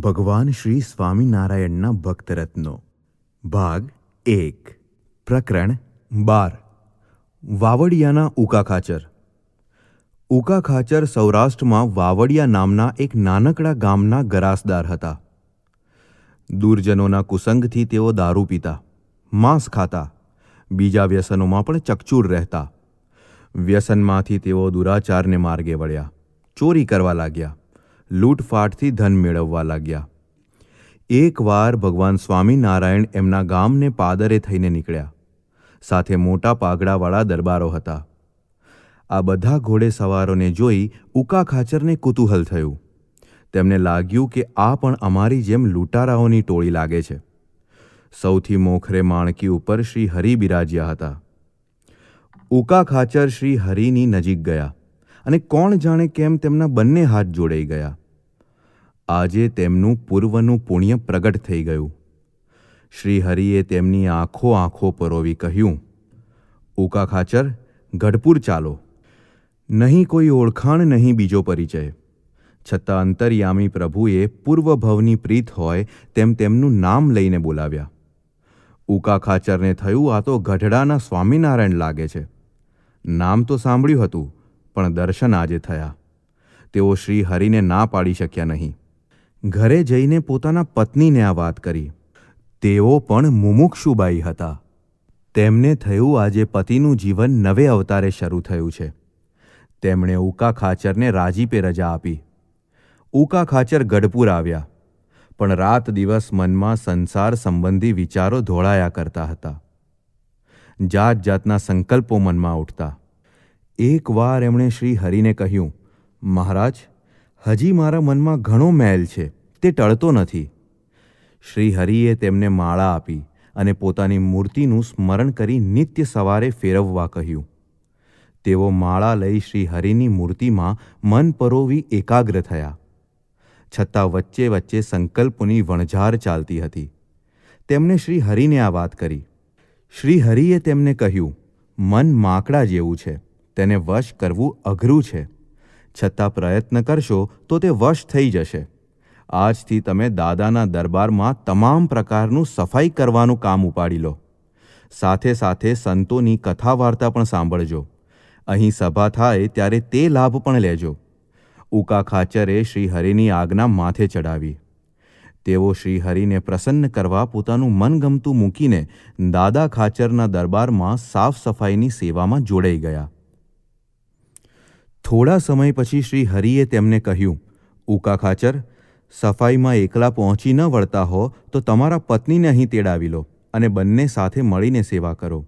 ભગવાન શ્રી સ્વામિનારાયણના ભક્તરત્નો. ભાગ એક. પ્રકરણ બાર. વાવડિયાના ઉકા ખાચર ઉકા ખાચર સૌરાષ્ટ્રમાં વાવડિયા નામના એક નાનકડા ગામના ગરાસદાર હતા. દુર્જનોના કુસંગથી તેઓ દારૂ પીતા, માંસ ખાતા, બીજા વ્યસનોમાં પણ ચકચૂર રહેતા. વ્યસનમાંથી તેઓ દુરાચારને માર્ગે વળ્યા, ચોરી કરવા લાગ્યા. લૂંટફાટથી ધન મેળવવા લાગ્યા. એકવાર ભગવાન સ્વામિનારાયણ એમના ગામને પાદરે થઈને નીકળ્યા. સાથે મોટા પાઘડાવાળા દરબારો હતા. આ બધા ઘોડે સવારોને જોઈ ઉકા ખાચરને કુતૂહલ થયું. તેમને લાગ્યું કે આ પણ અમારી જેમ લૂંટારાઓની ટોળી લાગે છે. સૌથી મોખરે માણકી ઉપર શ્રી હરિ બિરાજ્યા હતા. ઉકા ખાચર શ્રી હરિની નજીક ગયા અને કોણ જાણે કેમ તેમના બંને હાથ જોડાઈ ગયા. આજે તેમનું પૂર્વનું પુણ્ય પ્રગટ થઈ ગયું. શ્રી હરિએ તેમની આંખો આંખો પરોવી કહ્યું, ઉકા ખાચર, ગઢપુર ચાલો. નહીં કોઈ ઓળખાણ, નહીં બીજો પરિચય. છતાં અંતર્યામી પ્રભુએ પૂર્વભવની પ્રીત હોય તેમ તેમનું નામ લઈને બોલાવ્યા. ઉકા ખાચરને થયું આ તો ગઢડાના સ્વામિનારાયણ લાગે છે. નામ તો સાંભળ્યું હતું, પણ દર્શન આજે થયા. તેઓ શ્રી હરિને ના પાડી શક્યા નહીં. ઘરે જઈને પોતાના પત્નીને આ વાત કરી. તેઓ પણ મુમુક્ષુબાઈ હતા. તેમને થયું આજે પતિનું જીવન નવે અવતારે શરૂ થયું છે. તેમણે ઉકા ખાચરને રાજીપે રજા આપી. ઉકા ખાચર ગઢપુર આવ્યા. પણ રાત દિવસ મનમાં સંસાર સંબંધી વિચારો ધોળાયા કરતા હતા. જાત જાતના સંકલ્પો મનમાં ઉઠતા. એકવાર એમણે શ્રી હરિને કહ્યું, મહારાજ હજી મારા મનમાં ઘણો મેલ છે, તે ટળતો નથી. શ્રી હરિએ તેમને માળા આપી અને પોતાની મૂર્તિનું સ્મરણ કરી નિત્ય સવારે ફેરવવા કહ્યું. તેઓ માળા લઈ શ્રી હરિની મૂર્તિમાં મન પરોવી એકાગ્ર થયા. છતાં વચ્ચે વચ્ચે સંકલ્પોની વણઝાર ચાલતી હતી. તેમણે શ્રી હરિને આ વાત કરી. શ્રી હરિએ તેમને કહ્યું, મન માકડા જેવું છે, તેને વશ કરવું અઘરું છે. છતાં પ્રયત્ન કરશો તો તે વશ થઈ જશે. આજથી તમે દાદાના દરબારમાં તમામ પ્રકારનું સફાઈ કરવાનું કામ ઉપાડી લો. સાથે સાથે સંતોની કથા વાર્તા પણ સાંભળજો. અહીં સભા થાય ત્યારે તે લાભ પણ લેજો. ઉકા ખાચરે શ્રીહરિની આજ્ઞા માથે ચડાવી તેઓ શ્રીહરિને પ્રસન્ન કરવા પોતાનું મનગમતું મૂકીને દાદા ખાચરના દરબારમાં સાફ સફાઈની સેવામાં જોડાઈ ગયા. થોડા સમય પછી શ્રી હરિએ તેમને કહ્યું, ઉકા ખાચર, સફાઈમાં એકલા પહોંચી ન વળતા હો તો તમારા પત્નીને અહીં તેડાવી લો અને બંને સાથે મળીને સેવા કરો.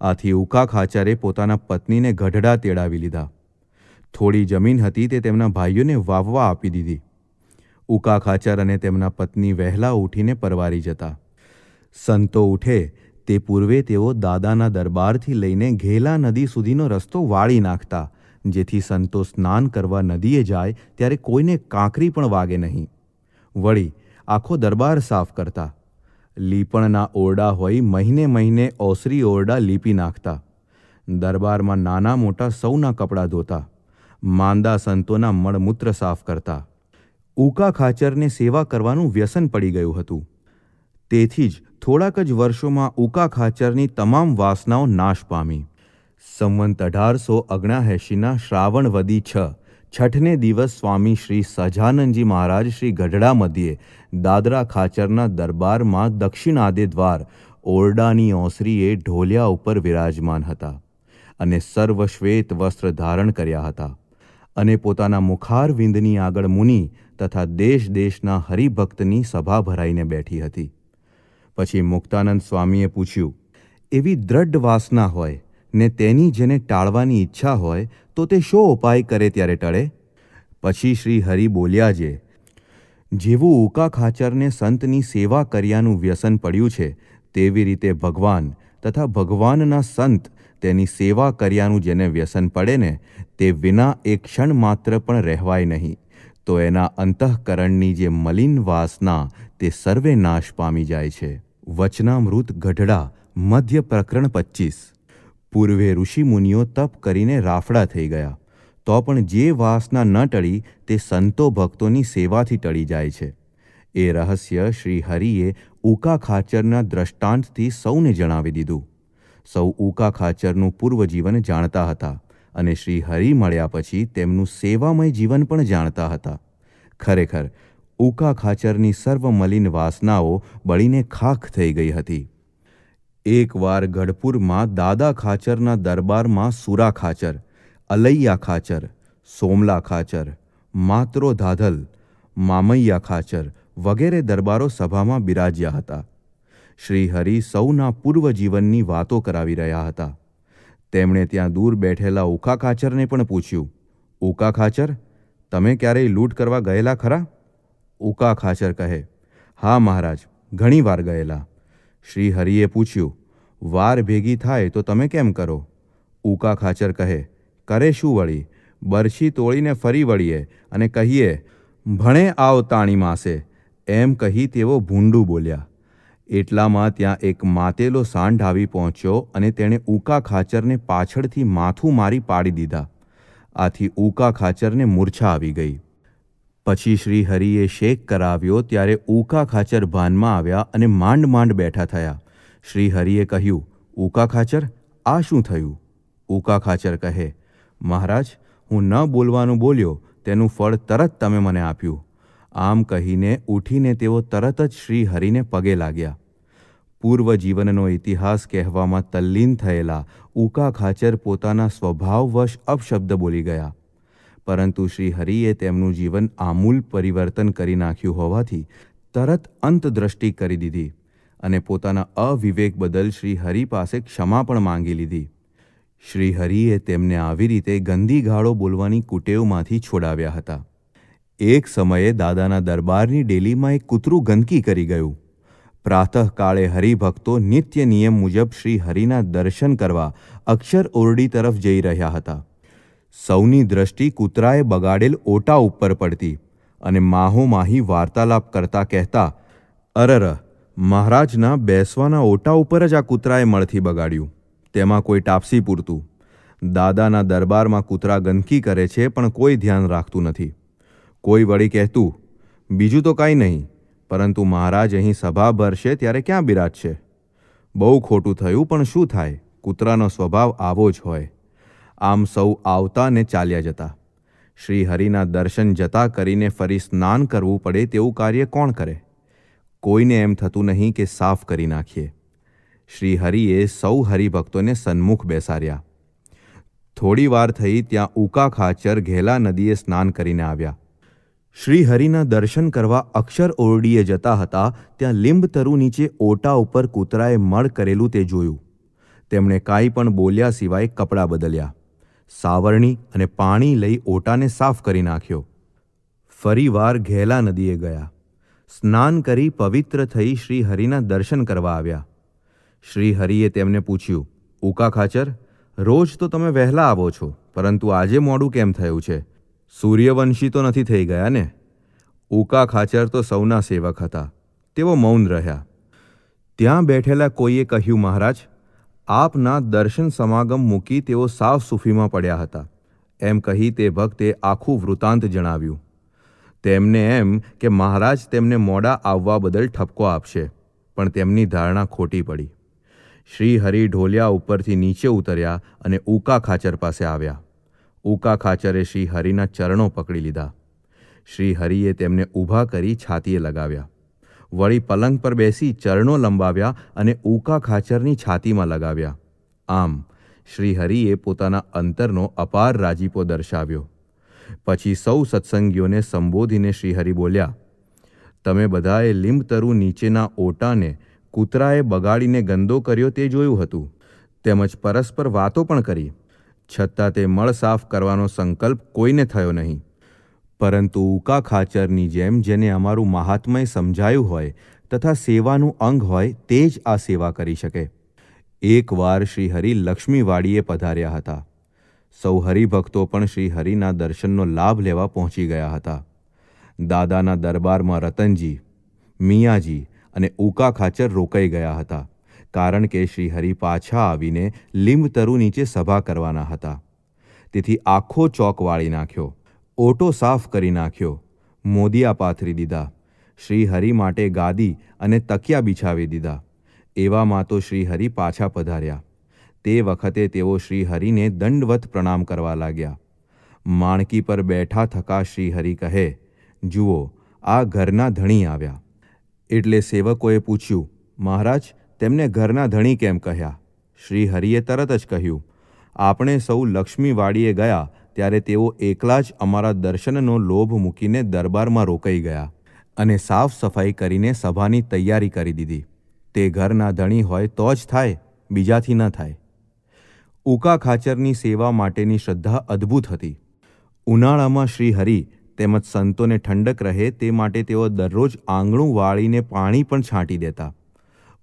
આથી ઉકા ખાચરે પોતાના પત્નીને ગઢડા તેડાવી લીધા. થોડી જમીન હતી તે તેમના ભાઈઓને વાવવા આપી દીધી. ઉકા ખાચર અને તેમના પત્ની વહેલા ઉઠીને પરવારી જતા. સંતો ઉઠે, તે પૂર્વે તેઓ દાદાના દરબારથી લઈને ઘેલા નદી સુધીનો રસ્તો વાળી નાખતા. જેથી સંતો સ્નાન કરવા નદીએ જાય ત્યારે કોઈને કાંકરી પણ વાગે નહીં. વળી આખો દરબાર સાફ કરતા. લીપણના ઓરડા હોય મહિને મહિને ઓસરી ઓરડા લીપી નાખતા. દરબારમાં નાના મોટા સૌના કપડાં ધોતા. માંદા સંતોના મળમૂત્ર સાફ કરતા. ઉકા ખાચરને સેવા કરવાનું વ્યસન પડી ગયું હતું. તેથી જ થોડાક જ વર્ષોમાં ઉકા ખાચરની તમામ વાસનાઓ નાશ પામી. સંવંત અઢારસો અગણાએંશીના શ્રાવણ વદી છ, છઠને દિવસ સ્વામી શ્રી સહજાનંદજી મહારાજ શ્રી ગઢડા મધ્યે દાદરા ખાચરના દરબારમાં દક્ષિણાદે દ્વાર ઓરડાની ઓસરીએ ઢોલિયા ઉપર વિરાજમાન હતા અને સર્વ શ્વેત વસ્ત્ર ધારણ કર્યા હતા અને પોતાના મુખારવિંદની આગળ મુનિ તથા દેશ દેશના હરિભક્તની સભા ભરાઈને બેઠી હતી. પછી મુક્તાનંદ સ્વામીએ પૂછ્યું, એવી દ્રઢ વાસના હોય ને તેની જેને ટાળવાની ઈચ્છા હોય તો તે શો ઉપાય કરે ત્યારે ટળે? પછી શ્રી હરિ બોલ્યા જે, જેવું ઉકા ખાચરને સંતની સેવા કર્યાનું વ્યસન પડ્યું છે, તેવી રીતે ભગવાન તથા ભગવાનના સંત તેની સેવા કર્યાનું જેને વ્યસન પડે ને, તે વિના એક ક્ષણ માત્ર પણ રહેવાય નહીં. તો એના અંતઃકરણની જે મલિન વાસના તે સર્વે નાશ પામી જાય છે. વચનામૃત ગઢડા, મધ્ય પ્રકરણ પચીસ પૂર્વે ઋષિમુનિઓ તપ કરીને રાફડા થઈ ગયા. તો પણ જે વાસના ન ટળી, તે સંતો ભક્તોની સેવાથી ટળી જાય છે. એ રહસ્ય શ્રી હરિએ ઉકા ખાચરના દ્રષ્ટાંતથી સૌને જણાવી દીધું. સૌ ઉકા ખાચરનું પૂર્વજીવન જાણતા હતા અને શ્રી હરિ મળ્યા પછી તેમનું સેવામય જીવન પણ જાણતા હતા. ખરેખર ઉકા ખાચરની સર્વમલિન વાસનાઓ બળીને ખાખ થઈ ગઈ હતી. એકવાર ગઢપુરમાં દાદા ખાચરના દરબારમાં સુરા ખાચર, અલૈયા ખાચર, સોમલા ખાચર, માત્રો ધાધલ, મામૈયા ખાચર વગેરે દરબારો સભામાં બિરાજ્યા હતા. શ્રી હરિ સૌના પૂર્વજીવનની વાતો કરાવી રહ્યા હતા. તેમણે ત્યાં દૂર બેઠેલા ઉકા ખાચરને પણ પૂછ્યું ઉકા ખાચર, તમે ક્યારેય લૂંટ કરવા ગયેલા ખરા? ઉકા ખાચર, કહે. હા મહારાજ, ઘણીવાર ગયેલા. શ્રી હરિએ પૂછ્યું, વાર ભેગી થાય તો તમે કેમ કરો? ઉકા ખાચર કહે, કરે શું વળી? બરછી તોળીને ફરી વળીએ અને કહીએ, ભણે આવ તાણી માસે. એમ કહી તેઓ ભૂંડું બોલ્યા. એટલામાં ત્યાં એક માતેલો સાંઢ આવી પહોંચ્યો અને તેણે ઉકા ખાચરને પાછળથી માથું મારી પાડી દીધા. આથી ઉકા ખાચરને મૂર્છા આવી ગઈ. પછી શ્રી હરિએ શેક કરાવ્યો ત્યારે ઉકા ખાચર ભાનમાં આવ્યા અને માંડ માંડ બેઠા થયા. શ્રી હરિએ કહ્યું ઉકા ખાચર, આ શું થયું? ઉકા ખાચર કહે, મહારાજ, હું ન બોલવાનું બોલ્યો, તેનું ફળ તરત તમે મને આપ્યું. આમ કહીને ઉઠીને તેઓ તરત જ શ્રી હરિને પગે લાગ્યા. પૂર્વ જીવનનો ઇતિહાસ કહેવામાં તલ્લીન થયેલા ઉકા ખાચર પોતાના સ્વભાવવશ અપશબ્દ બોલી ગયા. પરંતુ શ્રી હરિએ તેમનું જીવન આમૂલ પરિવર્તન કરી નાખ્યું હોવાથી તરત અંતદ્રષ્ટિ કરી દીધી અને પોતાના અવિવેક બદલ શ્રી હરિ પાસે ક્ષમા પણ માંગી લીધી. શ્રી હરિએ તેમને આવી રીતે ગંદી ગાળો બોલવાની કુટેવમાંથી છોડાવ્યા હતા. એક સમયે દાદાના દરબારની ડેલીમાં એક કૂતરું ગંદકી કરી ગયું. પ્રાતઃકાળે હરિભક્તો નિત્ય નિયમ મુજબ શ્રી હરિના દર્શન કરવા અક્ષર ઓરડી તરફ જઈ રહ્યા હતા. સૌની દ્રષ્ટિ કૂતરાએ બગાડેલ ઓટા ઉપર પડતી અને માહો માહી વાર્તાલાપ કરતા કહેતા, અરર, મહારાજના બેસવાના ઓટા ઉપર જ આ કૂતરાએ મળથી બગાડ્યું. તેમાં કોઈ ટાપસી પૂરતું. દાદાના દરબારમાં કૂતરા ગંદકી કરે છે પણ કોઈ ધ્યાન રાખતું નથી. કોઈ વળી કહેતું, બીજું તો કાંઈ નહીં, પરંતુ મહારાજ અહીં સભા ભરશે ત્યારે ક્યાં બિરાજશે? બહુ ખોટું થયું પણ શું થાય? કૂતરાનો સ્વભાવ આવો જ હોય. આમ સૌ આવતા ને ચાલ્યા જતા. શ્રી હરિના દર્શન જતા કરીને ફરી સ્નાન કરવું પડે તેવું કાર્ય કોણ કરે? કોઈને એમ થતું નહીં કે સાફ કરી નાખીએ. શ્રી હરિએ સૌ હરિભક્તોને સન્મુખ બેસાડ્યા. થોડી વાર થઈ ત્યાં ઉકા ખાચર ઘેલા નદીએ સ્નાન કરીને આવ્યા. શ્રી હરિના દર્શન કરવા અક્ષર ઓરડીએ જતા હતા, ત્યાં લીંબતરુ નીચે ઓટા ઉપર કૂતરાએ મળ કરેલું તે જોયું. તેમણે કાંઈ પણ બોલ્યા સિવાય કપડાં બદલ્યા. સાવરણી અને પાણી લઈ ઓટાને સાફ કરી નાખ્યો. ફરીવાર ઘેલા નદીએ ગયા. સ્નાન કરી પવિત્ર થઈ શ્રી હરિના દર્શન કરવા આવ્યા. શ્રી હરિએ તેમને પૂછ્યું, ઉકા ખાચર, રોજ તો તમે વહેલા આવો છો, પરંતુ આજે મોડું કેમ થયું છે? સૂર્યવંશી તો નથી થઈ ગયા ને? ઉકા ખાચર તો સૌના સેવક હતા. તેઓ મૌન રહ્યા. ત્યાં બેઠેલા કોઈએ કહ્યું, મહારાજ આપના દર્શન સમાગમ મૂકી તેઓ સાવ સૂફીમાં પડ્યા હતા. એમ કહી તે ભક્તે આખું વૃતાંત જણાવ્યું. તેમને એમ કે મહારાજ તેમને મોડા આવવા બદલ ઠપકો આપશે, પણ તેમની ધારણા ખોટી પડી. શ્રી હરિ ઢોલિયા ઉપરથી નીચે ઉતર્યા અને ઉકા ખાચર પાસે આવ્યા. ઉકા ખાચરે શ્રી હરિના ચરણો પકડી લીધા. શ્રી હરિએ તેમને ઊભા કરી છાતીએ લગાવ્યા. વળી પલંગ પર બેસી ચરણો લંબાવ્યા અને ઉકા ખાચરની છાતીમાં લગાવ્યા. આમ, શ્રીહરિએ પોતાના અંતરનો અપાર રાજીપો દર્શાવ્યો. પછી સૌ સત્સંગીઓને સંબોધીને શ્રીહરિ બોલ્યા, તમે બધાએ લીંબતરુ નીચેના ઓટાને કૂતરાએ બગાડીને ગંદો કર્યો તે જોયું હતું. તેમજ પરસ્પર વાતો પણ કરી. છતાં તે મળ સાફ કરવાનો સંકલ્પ કોઈને થયો નહીં. પરંતુ ઉકા ખાચરની જેમ જેને અમારું મહાત્મય સમજાયું હોય તથા સેવાનું અંગ હોય તે જ આ સેવા કરી શકે. એકવાર શ્રીહરિ લક્ષ્મીવાડીએ પધાર્યા હતા. સૌ હરિભક્તો પણ શ્રી હરિના દર્શનનો લાભ લેવા પહોંચી ગયા હતા. દાદાના દરબારમાં રતનજી, મિયાજી અને ઉકા ખાચર રોકાઈ ગયા હતા, કારણ કે શ્રી હરિ પાછા આવીને લીંબતરુ નીચે સભા કરવાના હતા. તેથી આખો ચોક વાળી નાખ્યો. ઓટો સાફ કરી નાખ્યો. મોદિયા પાથરી દીધા. શ્રીહરિ માટે ગાદી અને તકિયા બિછાવી દીધા. એવામાં તો શ્રીહરિ પાછા પધાર્યા. તે વખતે તેઓ શ્રીહરિને દંડવત પ્રણામ કરવા લાગ્યા. માણકી પર બેઠા થકા શ્રીહરિ કહે, જુઓ, આ ઘરના ધણી આવ્યા. એટલે સેવકોએ પૂછ્યું, મહારાજ, તેમને ઘરના ધણી કેમ કહ્યા? શ્રીહરિએ તરત જ કહ્યું, આપણે સૌ લક્ષ્મીવાડીએ ગયા ત્યારે તેઓ એકલા જ અમારા દર્શનનો લોભ મૂકીને દરબારમાં રોકાઈ ગયા અને સાફ સફાઈ કરીને સભાની તૈયારી કરી દીધી. તે ઘરના ધણી હોય તો જ થાય, બીજાથી ન થાય. ઉકા ખાચરની સેવા માટેની શ્રદ્ધા અદ્ભુત હતી. ઉનાળામાં શ્રી હરિ તેમજ સંતોને ઠંડક રહે તે માટે તેઓ દરરોજ આંગણું વાળીને પાણી પણ છાંટી દેતા.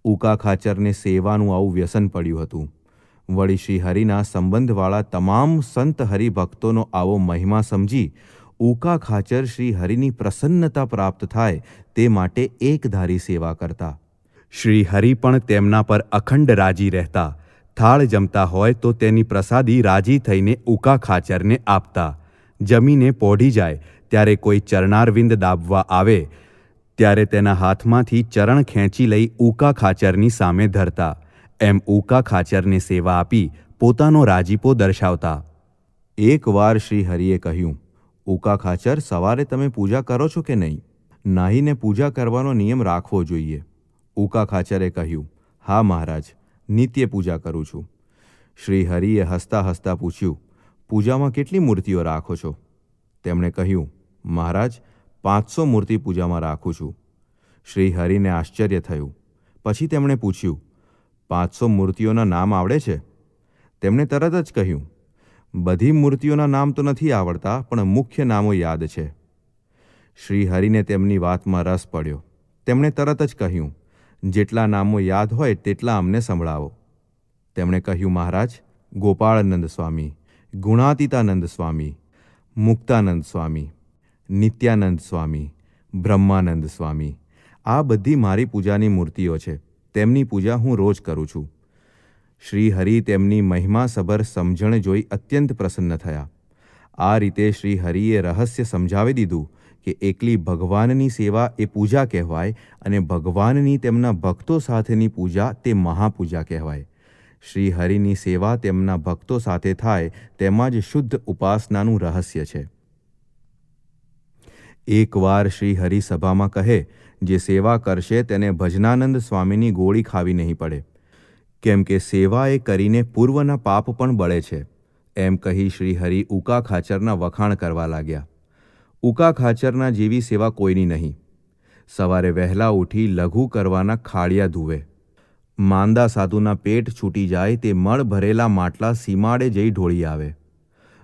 ઉકા ખાચરને સેવાનું આવું વ્યસન પડ્યું હતું. વળી શ્રી હરિના સંબંધવાળા તમામ સંત હરિભક્તોનો આવો મહિમા સમજી ઉકા ખાચર શ્રી હરિની પ્રસન્નતા પ્રાપ્ત થાય તે માટે એકધારી સેવા કરતા. શ્રી હરિ પણ તેમના પર અખંડ રાજી રહેતા. થાળ જમતા હોય તો તેની પ્રસાદી રાજી થઈને ઉકા ખાચરને આપતા. જમીને પોઢી જાય, ત્યારે કોઈ ચરણારવિંદ દાબવા આવે, ત્યારે તેના હાથમાંથી ચરણ ખેંચી લઈ ઉકા ખાચરની સામે ધરતા. એમ ઉકા ખાચરને સેવા આપી પોતાનો રાજીપો દર્શાવતા. એકવાર શ્રી હરિએ કહ્યું ઉકા ખાચર, સવારે તમે પૂજા કરો છો કે નહીં? નાહીને પૂજા કરવાનો નિયમ રાખવો જોઈએ. ઉકા ખાચરે કહ્યું, હા મહારાજ, નિત્ય પૂજા કરું છું. શ્રી હરિએ હસતા હસતા પૂછ્યું, પૂજામાં કેટલી મૂર્તિઓ રાખો છો? તેમણે કહ્યું, મહારાજ, પાંચસો મૂર્તિ પૂજામાં રાખું છું. શ્રી હરિને આશ્ચર્ય થયું. પછી તેમણે પૂછ્યું પાંચસો મૂર્તિઓના નામ આવડે છે. તેમણે તરત જ કહ્યું, બધી મૂર્તિઓના નામ તો નથી આવડતા, પણ મુખ્ય નામો યાદ છે. શ્રી હરિને તેમની વાતમાં રસ પડ્યો. તેમણે તરત જ કહ્યું, જેટલા નામો યાદ હોય તેટલા અમને સંભળાવો. તેમણે કહ્યું, મહારાજ, ગોપાળાનંદ સ્વામી, ગુણાતીતાનંદ સ્વામી, મુક્તાનંદ સ્વામી, નિત્યાનંદ સ્વામી, બ્રહ્માનંદ સ્વામી, આ બધી મારી પૂજાની મૂર્તિઓ છે. તેમની પૂજા હું રોજ કરું છું. શ્રી હરિ તેમની મહિમાસભર સમજણ જોઈ અત્યંત પ્રસન્ન થયા. આ રીતે શ્રી હરિએ રહસ્ય સમજાવી દીધું કે એકલી ભગવાનની સેવા એ પૂજા કહેવાય અને ભગવાનની તેમના ભક્તો સાથેની પૂજા તે મહાપૂજા કહેવાય. શ્રી હરિની સેવા તેમના ભક્તો સાથે થાય તેમાં જ શુદ્ધ ઉપાસનાનું રહસ્ય છે. એકવાર શ્રી હરિ સભામાં કહે જે સેવા કરશે તેને ભજનાનંદ સ્વામીની ગોળી ખાવી નહીં પડે. કેમ કે સેવા એ કરીને પૂર્વના પાપ પણ બળે છે. એમ કહી શ્રી હરિ ઉકા ખાચરના વખાણ કરવા લાગ્યા. ઉકા ખાચરના જેવી સેવા કોઈની નહીં. સવારે વહેલા ઉઠી લઘુ કરવાના ખાડિયા ધુવે. માંદા સાધુના પેટ છૂટી જાય તે મળ ભરેલા માટલા સીમાડે જઈ ઢોળી આવે.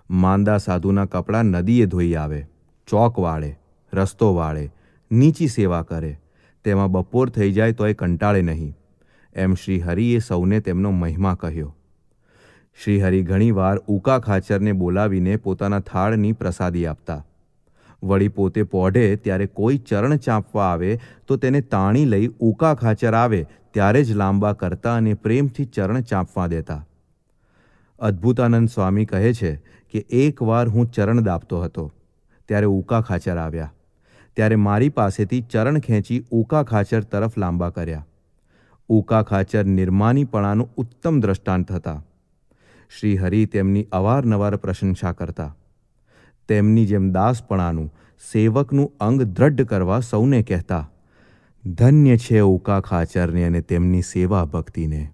માંદા સાધુના કપડાં નદીએ ધોઈ આવે. ચોક વાળે, રસ્તો વાળે નીચી સેવા કરે, તેમાં બપોર થઈ જાય તો એ કંટાળે નહીં. એમ શ્રી હરિએ સૌને તેમનો મહિમા કહ્યો. શ્રી હરિ ઘણીવાર ઉકા ખાચરને બોલાવીને પોતાના થાળની પ્રસાદી આપતા. વળી પોતે પોઢે ત્યારે કોઈ ચરણ ચાંપવા આવે તો તેને તાણી લઈ ઉકા ખાચર આવે ત્યારે જ લાંબા કરતા અને પ્રેમથી ચરણ ચાંપવા દેતા. અદ્ભુતાનંદ સ્વામી કહે છે કે, એકવાર હું ચરણ દાબતો હતો, ત્યારે ઉકા ખાચર આવ્યા. ત્યારે મારી પાસેથી ચરણ ખેંચી ઉકા ખાચર તરફ લાંબા કર્યા. ઉકા ખાચર નિર્માનીપણાનું ઉત્તમ દ્રષ્ટાંત હતા. શ્રી હરિ તેમની અવારનવાર પ્રશંસા કરતા. તેમની જેમ દાસપણાનું, સેવકનું અંગ દ્રઢ કરવા સૌને કહેતા, ધન્ય છે ઉકા ખાચરને અને તેમની સેવા ભક્તિને